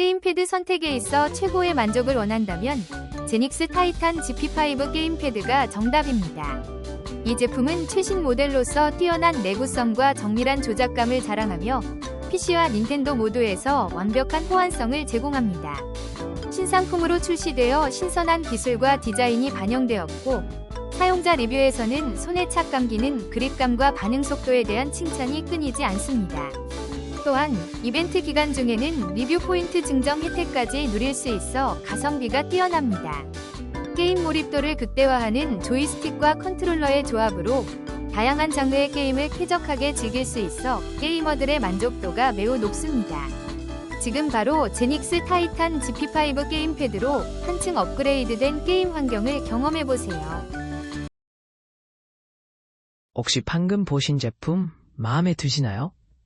게임패드 선택에 있어 최고의 만족을 원한다면 제닉스 타이탄 GP5 게임패드가 정답입니다. 이 제품은 최신 모델로서 뛰어난 내구성과 정밀한 조작감을 자랑하며 PC와 닌텐도 모두에서 완벽한 호환성을 제공합니다. 신상품으로 출시되어 신선한 기술과 디자인이 반영되었고 사용자 리뷰에서는 손에 착 감기는 그립감과 반응 속도에 대한 칭찬이 끊이지 않습니다. 또한 이벤트 기간 중에는 리뷰 포인트 증정 혜택까지 누릴 수 있어 가성비가 뛰어납니다. 게임 몰입도를 극대화하는 조이스틱과 컨트롤러의 조합으로 다양한 장르의 게임을 쾌적하게 즐길 수 있어 게이머들의 만족도가 매우 높습니다. 지금 바로 제닉스 타이탄 GP5 게임패드로 한층 업그레이드된 게임 환경을 경험해보세요. 혹시 방금 보신 제품 마음에 드시나요?